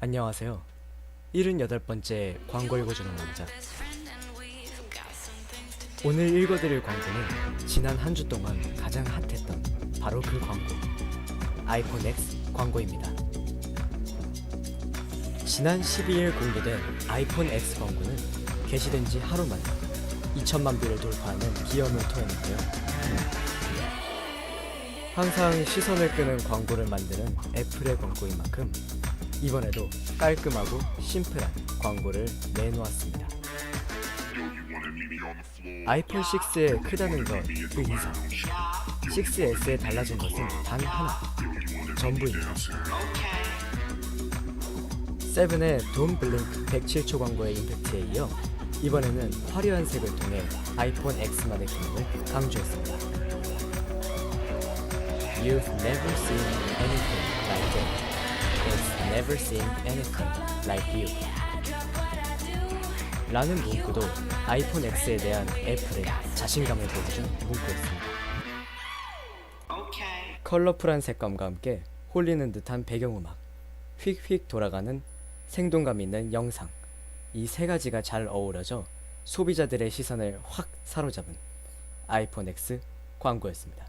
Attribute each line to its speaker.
Speaker 1: 안녕하세요. 78번째 광고 읽어주는 남자. 오늘 읽어드릴 광고는 지난 한 주 동안 가장 핫했던 바로 그 광고. 아이폰 X 광고입니다. 지난 12일 공개된 아이폰 X 광고는 게시된 지 하루 만에 2천만 뷰를 돌파하는 기염을 토했는데요. 항상 시선을 끄는 광고를 만드는 애플의 광고인 만큼 이번에도 깔끔하고 심플한 광고를 내놓았습니다. 아이폰 6의 크다는 것그 이상 6S에 달라진 것은 단 하나 전부입니다. 7의 돈 블링크 107초 광고의 임팩트에 이어 이번에는 화려한 색을 통해 아이폰 X만의 기능을 강조했습니다. You've never seen anything. Never seen anything like you. 라는 문구도 아이폰 X에 대한 애플의 자신감을 보여준 문구였습니다. 컬러풀한 색감과 함께 홀리는 듯한 배경음악, 휙휙 돌아가는 생동감 있는 영상, 이 세 가지가 잘 어우러져 소비자들의 시선을 확 사로잡은 아이폰 X 광고였습니다.